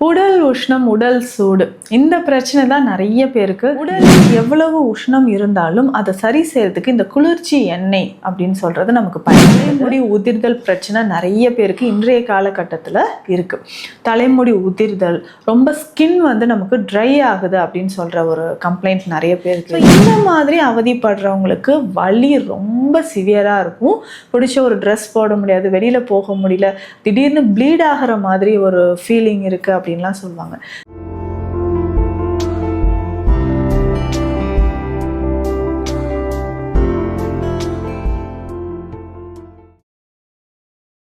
உடல் உஷ்ணம் உடல் சூடு. இந்த பிரச்சனை தான் நிறைய பேருக்கு உடலில் எவ்வளவு உஷ்ணம் இருந்தாலும் அதை சரி செய்யறதுக்கு இந்த குளிர்ச்சி எண்ணெய் அப்படின்னு சொல்றது நமக்கு தலைமுடி உதிர்தல் பிரச்சனை நிறைய பேருக்கு இன்றைய காலகட்டத்தில் இருக்கு. தலைமுடி உதிர்தல் ரொம்ப ஸ்கின் வந்து நமக்கு ட்ரை ஆகுது அப்படின்னு சொல்ற ஒரு கம்ப்ளைண்ட் நிறைய பேருக்கு இந்த மாதிரி அவதிப்படுறவங்களுக்கு வலி ரொம்ப சிவியராக இருக்கும். பிடிச்ச ஒரு ட்ரெஸ் போட முடியாது வெளியில போக முடியல திடீர்னு ப்ளீட் ஆகிற மாதிரி ஒரு ஃபீலிங் இருக்கு அப்படின்லாம் சொல்லுவாங்க.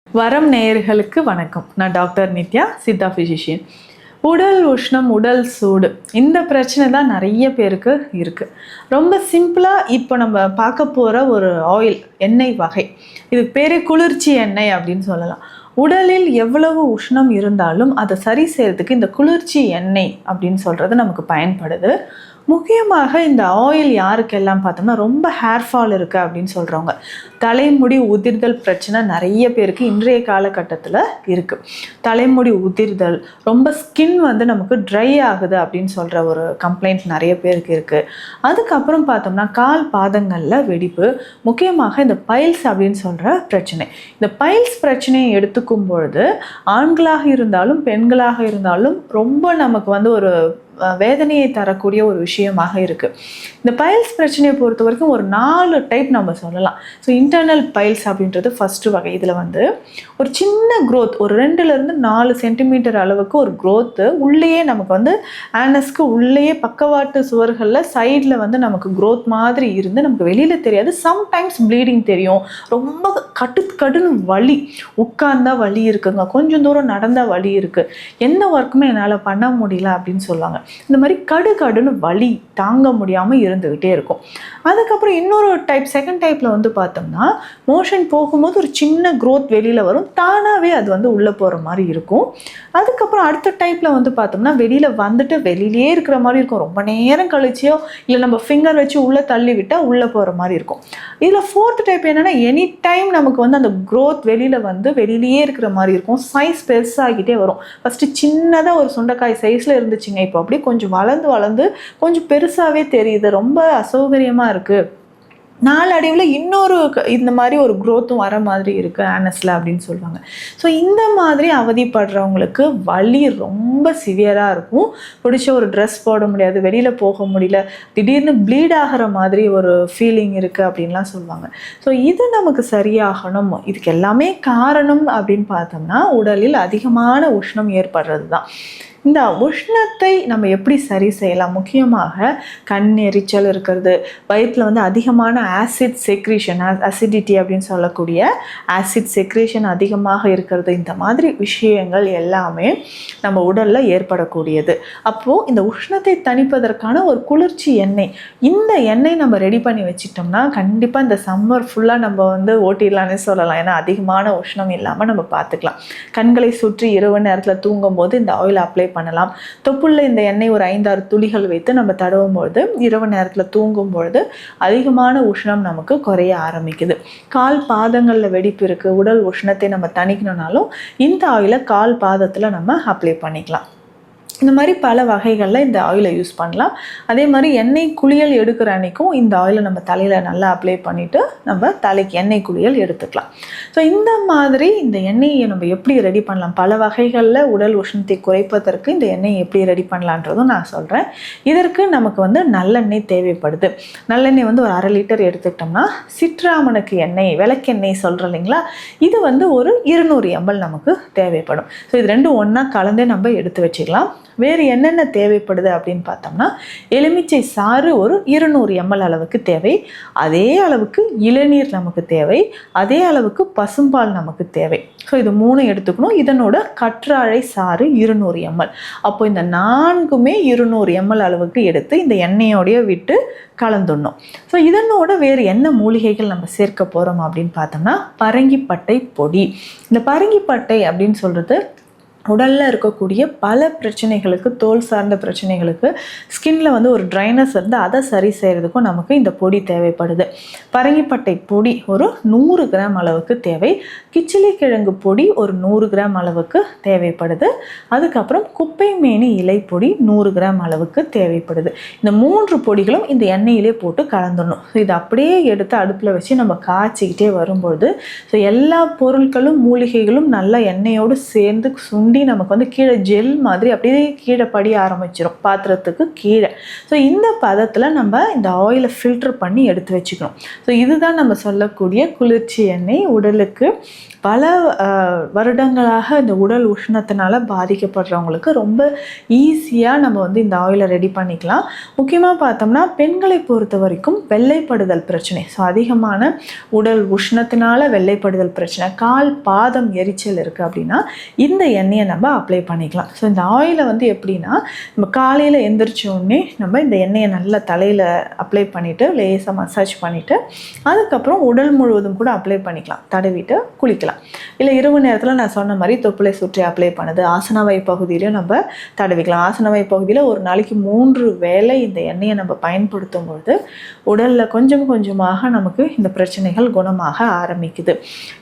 வரம் நேயர்களுக்கு வணக்கம். நான் டாக்டர் நித்யா சித்தா ஃபிசிஷியன் உடல் உஷ்ணம் உடல் சூடு இந்த பிரச்சனை தான் நிறைய பேருக்கு இருக்குது ரொம்ப சிம்பிளாக இப்போ நம்ம பார்க்க போகிற ஒரு ஆயில் எண்ணெய் வகை. இது பேரே குளிர்ச்சி எண்ணெய் அப்படின்னு சொல்லலாம். உடலில் எவ்வளவு உஷ்ணம் இருந்தாலும் அதை சரி செய்கிறதுக்கு இந்த குளிர்ச்சி எண்ணெய் அப்படின்னு சொல்கிறது நமக்கு பயன்படுது. முக்கியமாக இந்த ஆயில் யாருக்கெல்லாம் பார்த்தோம்னா ரொம்ப ஹேர் ஃபால் இருக்குது அப்படின்னு சொல்கிறவங்க தலைமுடி உதிர்தல் பிரச்சனை நிறைய பேருக்கு இன்றைய காலகட்டத்தில் இருக்குது தலைமுடி உதிர்தல் ரொம்ப ஸ்கின் வந்து நமக்கு ட்ரை ஆகுது அப்படின்னு சொல்கிற ஒரு கம்ப்ளைண்ட் நிறைய பேருக்கு இருக்குது அதுக்கப்புறம் பார்த்தோம்னா கால் பாதங்களில் வெடிப்பு முக்கியமாக இந்த பைல்ஸ் அப்படின்னு சொல்கிற பிரச்சனை. இந்த பைல்ஸ் பிரச்சனையை எடுத்துக்கும் பொழுது ஆண்களாக இருந்தாலும் பெண்களாக இருந்தாலும் ரொம்ப நமக்கு வந்து ஒரு வேதனையை தரக்கூடிய ஒரு விஷயமாக இருக்குது இந்த பைல்ஸ் பிரச்சனையை பொறுத்த வரைக்கும் ஒரு நாலு டைப் நம்ம சொல்லலாம். ஸோ இன்டர்னல் பைல்ஸ் அப்படின்றது ஃபஸ்ட்டு வகை. இதில் வந்து ஒரு சின்ன க்ரோத் ஒரு ரெண்டுலேருந்து நாலு சென்டிமீட்டர் அளவுக்கு ஒரு க்ரோத்து உள்ளேயே நமக்கு வந்து ஆனஸ்க்கு உள்ளேயே பக்கவாட்டு சுவர்களில் சைடில் வந்து நமக்கு க்ரோத் மாதிரி இருந்து நமக்கு வெளியில் தெரியாது. சம்டைம்ஸ் ப்ளீடிங் தெரியும். ரொம்ப கட்டு கடுன்னு வலி. உட்கார்ந்தா வலி இருக்குங்க. கொஞ்சம் தூரம் நடந்தால் வலி இருக்குது எந்த ஒர்க்குமே என்னால் பண்ண முடியல அப்படின்னு சொல்லுவாங்க. இந்த மாதிரி கடு கடுன்னு வலி தாங்க முடியாமல் இருந்துக்கிட்டே இருக்கும். அதுக்கப்புறம் இன்னொரு டைப் செகண்ட் டைப்பில் வந்து பார்த்தோம்னா மோஷன் போகும்போது ஒரு சின்ன க்ரோத் வெளியில் வரும். தானாகவே அது வந்து உள்ளே போகிற மாதிரி இருக்கும். அதுக்கப்புறம் அடுத்த டைப்பில் வந்து பார்த்தோம்னா வெளியில் வந்துட்டு வெளியிலே இருக்கிற மாதிரி இருக்கும். ரொம்ப நேரம் கழிச்சியோ இல்லை நம்ம ஃபிங்கர் வச்சு உள்ளே தள்ளி விட்டால் உள்ளே போகிற மாதிரி இருக்கும். இதில் ஃபோர்த் டைப் என்னென்னா எனி டைம் நமக்கு வந்து அந்த க்ரோத் வெளியில் வந்து வெளியிலேயே இருக்கிற மாதிரி இருக்கும். சைஸ் பெருசாகிட்டே வரும். ஃபஸ்ட்டு சின்னதாக ஒரு சுண்டைக்காய் சைஸில் இருந்துச்சுங்க இப்போ அப்படி கொஞ்சம் வளர்ந்து வளர்ந்து கொஞ்சம் பெருசாகவே தெரியுது. ரொம்ப அசௌகரியமாக இருக்குது நாளடைவில் இன்னொரு இந்த மாதிரி ஒரு க்ரோத்தும் வர மாதிரி இருக்குது ஆனஸில் அப்படின்னு சொல்லுவாங்க ஸோ இந்த மாதிரி அவதிப்படுறவங்களுக்கு வலி ரொம்ப சிவியராக இருக்கும். பிடிச்ச ஒரு ட்ரெஸ் போட முடியாது வெளியில் போக முடியல. திடீர்னு ப்ளீட் ஆகிற மாதிரி ஒரு ஃபீலிங் இருக்குது அப்படின்லாம் சொல்லுவாங்க. ஸோ இது நமக்கு சரியாகணும். இதுக்கு எல்லாமே காரணம் அப்படின்னு பார்த்தோம்னா உடலில் அதிகமான உஷ்ணம் ஏற்படுறது தான் இந்த உஷ்ணத்தை நம்ம எப்படி சரி செய்யலாம்? முக்கியமாக கண் எரிச்சல் இருக்கிறது வயிற்றில் வந்து அதிகமான ஆசிட் செக்ரீஷன் அசிடிட்டி அப்படின்னு சொல்லக்கூடிய ஆசிட் செக்ரீஷன் அதிகமாக இருக்கிறது. இந்த மாதிரி விஷயங்கள் எல்லாமே நம்ம உடலில் ஏற்படக்கூடியது. அப்போது இந்த உஷ்ணத்தை தணிப்பதற்கான ஒரு குளிர்ச்சி எண்ணெய். இந்த எண்ணெய் நம்ம ரெடி பண்ணி வச்சிட்டோம்னா கண்டிப்பாக இந்த சம்மர் ஃபுல்லாக நம்ம வந்து ஓட்டிடலான்னு சொல்லலாம். ஏன்னா அதிகமான உஷ்ணம் இல்லாமல் நம்ம பார்த்துக்கலாம். கண்களை சுற்றி இரவு நேரத்தில் தூங்கும்போது இந்த ஆயில் அப்ளை பண்ணலாம். தொப்புள்ள இந்த எண்ணெய் ஒரு ஐந்தாறு துளிகள் வைத்து நம்ம தடவும் பொழுது இரவு நேரத்தில் தூங்கும் பொழுது அதிகமான உஷ்ணம் நமக்கு குறைய ஆரம்பிக்குது. கால் பாதங்களில் வெடிப்பு இருக்குது உடல் உஷ்ணத்தை நம்ம தணிக்கணும்னாலும் இந்த ஆயிலை கால் பாதத்தில் நம்ம அப்ளை பண்ணிக்கலாம். இந்த மாதிரி பல வகைகளில் இந்த ஆயிலை யூஸ் பண்ணலாம். அதே மாதிரி எண்ணெய் குளியல் எடுக்கிற அன்னைக்கும் இந்த ஆயிலை நம்ம தலையில் நல்லா அப்ளை பண்ணிவிட்டு நம்ம தலைக்கு எண்ணெய் குளியல் எடுத்துக்கலாம். ஸோ இந்த மாதிரி இந்த எண்ணெயை நம்ம எப்படி ரெடி பண்ணலாம்? பல வகைகளில் உடல் உஷ்ணத்தை குறைப்பதற்கு இந்த எண்ணெயை எப்படி ரெடி பண்ணலான்றதும் நான் சொல்கிறேன் இதற்கு நமக்கு வந்து நல்லெண்ணெய் தேவைப்படுது. நல்லெண்ணெய் வந்து ஒரு அரை லிட்டர் எடுத்துக்கிட்டோம்னா சிட்ராமனுக்கு எண்ணெய் விளக்கெண்ணெய் சொல்கிறோம் இல்லைங்களா? இது வந்து ஒரு இருநூறு எம்எல் நமக்கு தேவைப்படும். ஸோ இது ரெண்டும் ஒன்றா கலந்தே நம்ம எடுத்து வச்சுக்கலாம். வேறு என்னென்ன தேவைப்படுது அப்படின்னு பார்த்தோம்னா எலுமிச்சை சாறு ஒரு இருநூறு எம்எல் அளவுக்கு தேவை. அதே அளவுக்கு இளநீர் நமக்கு தேவை. அதே அளவுக்கு பசும்பால் நமக்கு தேவை. ஸோ இது மூணு எடுத்துக்கணும். இதனோட கற்றாழை சாறு இருநூறு எம்எல். அப்போ இந்த நான்குமே இருநூறு எம்எல் அளவுக்கு எடுத்து இந்த எண்ணெயோடைய விட்டு கலந்துடணும். ஸோ இதனோட வேறு என்ன மூலிகைகள் நம்ம சேர்க்க போகிறோம் அப்படின்னு பார்த்தோம்னா பரங்கிப்பட்டை பொடி. இந்த பரங்கிப்பட்டை அப்படின்னு சொல்கிறது உடலில் இருக்கக்கூடிய பல பிரச்சனைகளுக்கு தோல் சார்ந்த பிரச்சனைகளுக்கு ஸ்கின்ல வந்து ஒரு ட்ரைனஸ் இருந்து அதை சரி செய்கிறதுக்கும் நமக்கு இந்த பொடி தேவைப்படுது. பரங்கிப்பட்டை பொடி ஒரு நூறு கிராம் அளவுக்கு தேவை. கிச்சிலி கிழங்கு பொடி ஒரு நூறு கிராம் அளவுக்கு தேவைப்படுது. அதுக்கப்புறம் குப்பை மேனி இலை பொடி நூறு கிராம் அளவுக்கு தேவைப்படுது. இந்த மூன்று பொடிகளும் இந்த எண்ணெயிலே போட்டு கலந்துடணும். ஸோ இது அப்படியே எடுத்து அடுப்பில் வச்சு நம்ம காய்ச்சிக்கிட்டே வரும்பொழுது ஸோ எல்லா பொருட்களும் மூலிகைகளும் நல்லா எண்ணெயோடு சேர்ந்து சுண்டி சுண்டி நமக்கு வந்து கீழே ஜெல் மாதிரி அப்படியே கீழே படிய ஆரம்பிச்சிடும் பாத்திரத்துக்கு கீழே. ஸோ இந்த பதத்தில் நம்ம இந்த ஆயிலை ஃபில்டர் பண்ணி எடுத்து வச்சுக்கணும். ஸோ இதுதான் நம்ம சொல்லக்கூடிய குளிர்ச்சி எண்ணெய் உடலுக்கு பல வருடங்களாக இந்த உடல் உஷ்ணத்தினால பாதிக்கப்படுறவங்களுக்கு ரொம்ப ஈஸியாக நம்ம வந்து இந்த ஆயிலை ரெடி பண்ணிக்கலாம். முக்கியமாக பார்த்தோம்னா பெண்களை பொறுத்த வரைக்கும் வெள்ளைப்படுதல் பிரச்சனை. ஸோ அதிகமான உடல் உஷ்ணத்தினால வெள்ளைப்படுதல் பிரச்சனை. கால் பாதம் எரிச்சல் இருக்குது அப்படின்னா இந்த எண்ணெயை நம்ம அப்ளை பண்ணிக்கலாம். ஸோ இந்த ஆயிலை வந்து எப்படின்னா நம்ம காலையில் எந்திரிச்சோடனே நம்ம இந்த எண்ணெயை நல்லா தலையில் அப்ளை பண்ணிவிட்டு லேசாக மசாஜ் பண்ணிவிட்டு அதுக்கப்புறம் உடல் முழுவதும் கூட அப்ளை பண்ணிக்கலாம். தடவிட்டு குளிக்கலாம். இல்லை இரவு நேரத்தில் நான் சொன்ன மாதிரி தொப்புளை சுற்றி அப்ளை பண்ணுது ஆசனவாய் பகுதியிலையும் நம்ம தடவிக்கலாம். ஆசனவாய் பகுதியில் ஒரு நாளைக்கு மூன்று வேலை இந்த எண்ணெயை நம்ம பயன்படுத்தும் பொழுது உடலில் கொஞ்சம் கொஞ்சமாக நமக்கு இந்த பிரச்சனைகள் குணமாக ஆரம்பிக்குது.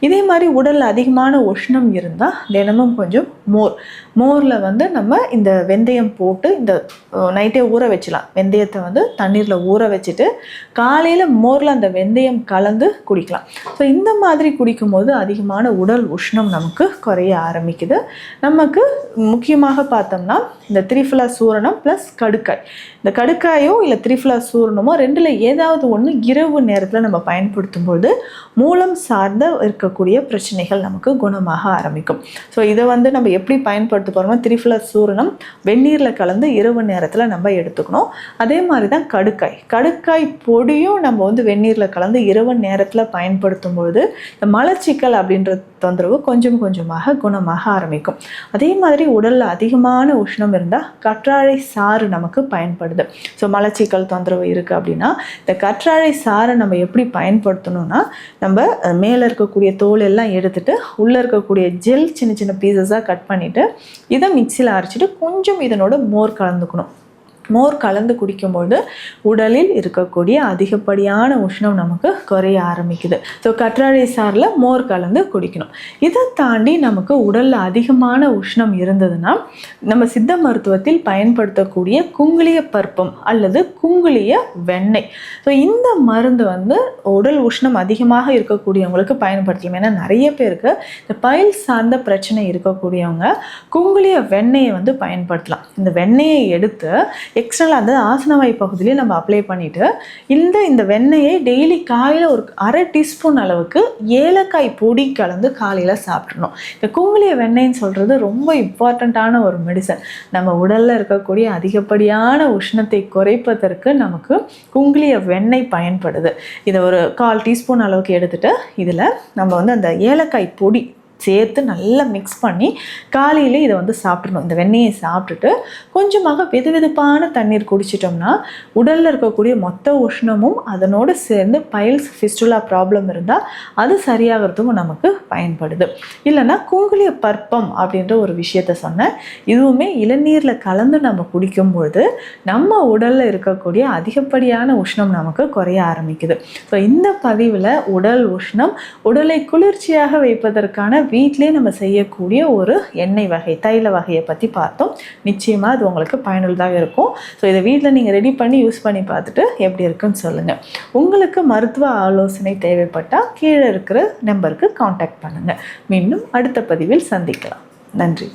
இதே மாதிரி உடலில் அதிகமான உஷ்ணம் இருந்தால் தினமும் கொஞ்சம் மோர் மோரில் வந்து நம்ம இந்த வெந்தயம் போட்டு இந்த நைட்டே ஊற வச்சலாம் வெந்தயத்தை வந்து தண்ணீரில் ஊற வச்சுட்டு காலையில் மோரில் அந்த வெந்தயம் கலந்து குடிக்கலாம். ஸோ இந்த மாதிரி குடிக்கும்போது அதிகமான அதிகமான உடல் உஷ்ணம் நமக்கு குறைய ஆரம்பிக்குது. நமக்கு முக்கியமாக பார்த்தோம்னா இந்த திரிஃபுலா சூரணம் ப்ளஸ் கடுக்காய். இந்த கடுக்காயோ இல்லை திரிஃபுலா சூரணமோ ரெண்டில் ஏதாவது ஒன்று இரவு நேரத்தில் நம்ம பயன்படுத்தும்போது மூலம் சார்ந்த இருக்கக்கூடிய பிரச்சனைகள் நமக்கு குணமாக ஆரம்பிக்கும். ஸோ இதை வந்து நம்ம எப்படி பயன்படுத்த போகிறோமோ திரிஃபலா சூரணம் வெந்நீரில் கலந்து இரவு நேரத்தில் நம்ம எடுத்துக்கணும். அதே மாதிரி தான் கடுக்காய். கடுக்காய் பொடியும் நம்ம வந்து வெந்நீரில் கலந்து இரவு நேரத்தில் பயன்படுத்தும் பொழுது இந்த மலச்சிக்கல் அப்படின்ற தொந்தரவு கொஞ்சம் கொஞ்சமாக குணமாக ஆரம்பிக்கும். அதே மாதிரி உடலில் அதிகமான உஷ்ணம் இருந்தால் கற்றாழை சாறு நமக்கு பயன்படுது. ஸோ மலச்சிக்கல் தொந்தரவு இருக்குது அப்படின்னா இந்த கற்றாழை சாறை நம்ம எப்படி பயன்படுத்தணும்னா நம்ம மேலே இருக்கக்கூடிய தோல் எல்லாம் எடுத்துகிட்டு உள்ளே இருக்கக்கூடிய ஜெல் சின்ன சின்ன பீசஸாக கட் பண்ணிவிட்டு இதை மிக்சியில் அரைச்சிட்டு கொஞ்சம் இதனோட மோர் கலந்துக்கணும். மோர் கலந்து குடிக்கும்போது உடலில் இருக்கக்கூடிய அதிகப்படியான உஷ்ணம் நமக்கு குறைய ஆரம்பிக்குது. ஸோ கற்றாழை சாரில் மோர் கலந்து குடிக்கணும். இதை தாண்டி நமக்கு உடலில் அதிகமான உஷ்ணம் இருந்ததுன்னா நம்ம சித்த மருத்துவத்தில் பயன்படுத்தக்கூடிய குங்குளிய பருப்பம் அல்லது குங்குளிய வெண்ணெய். ஸோ இந்த மருந்து வந்து உடல் உஷ்ணம் அதிகமாக இருக்கக்கூடியவங்களுக்கு பயன்படுத்தலாம். ஏன்னா நிறைய பேருக்கு இந்த பயில் சார்ந்த பிரச்சனை இருக்கக்கூடியவங்க குங்குளிய வெண்ணெயை வந்து பயன்படுத்தலாம். இந்த வெண்ணெயை எடுத்து எக்ஸ்ட்ரல் அந்த ஆசனவாய் பகுதியிலே நம்ம அப்ளை பண்ணிவிட்டு இந்த இந்த வெண்ணெயை டெய்லி காலையில் ஒரு அரை டீஸ்பூன் அளவுக்கு ஏலக்காய் பொடி கலந்து காலையில் சாப்பிட்றணும் இந்த குங்குளிய வெண்ணெய்ன்னு சொல்கிறது ரொம்ப இம்பார்ட்டண்ட்டான ஒரு மெடிசன் நம்ம உடலில் இருக்கக்கூடிய அதிகப்படியான உஷ்ணத்தை குறைப்பதற்கு நமக்கு குங்குளிய வெண்ணெய் பயன்படுது. இதை ஒரு கால் டீஸ்பூன் அளவுக்கு எடுத்துகிட்டு இதில் நம்ம வந்து அந்த ஏலக்காய் பொடி சேர்த்து நல்லா மிக்ஸ் பண்ணி காலையில் இதை வந்து சாப்பிடணும். இந்த வெண்ணெயை சாப்பிட்டுட்டு கொஞ்சமாக வெது வெதுப்பான தண்ணீர் குடிச்சிட்டோம்னா உடலில் இருக்கக்கூடிய மொத்த உஷ்ணமும் அதனோடு சேர்ந்து பைல்ஸ் ஃபிஸ்டுலா ப்ராப்ளம் இருந்தால் அது சரியாகிறதுக்கும் நமக்கு பயன்படுது. இல்லைன்னா குங்குளிய பற்பம் அப்படின்ற ஒரு விஷயத்த சொன்னேன். இதுவுமே இளநீரில் கலந்து நம்ம குடிக்கும்பொழுது நம்ம உடலில் இருக்கக்கூடிய அதிகப்படியான உஷ்ணம் நமக்கு குறைய ஆரம்பிக்குது. ஸோ இந்த பதிவில் உடல் உஷ்ணம் உடலை குளிர்ச்சியாக வைப்பதற்கான வீட்டிலே நம்ம செய்யக்கூடிய ஒரு எண்ணெய் வகை தைல வகையை பற்றி பார்த்தோம். நிச்சயமாக அது உங்களுக்கு பயனுள்ளதாக இருக்கும். ஸோ இதை வீட்டில் நீங்கள் ரெடி பண்ணி யூஸ் பண்ணி பார்த்துட்டு எப்படி இருக்குன்னு சொல்லுங்கள் உங்களுக்கு மருத்துவ ஆலோசனை தேவைப்பட்டால் கீழே இருக்கிற நம்பருக்கு காண்டாக்ட் பண்ணுங்கள் மீண்டும் அடுத்த பதிவில் சந்திக்கலாம். நன்றி.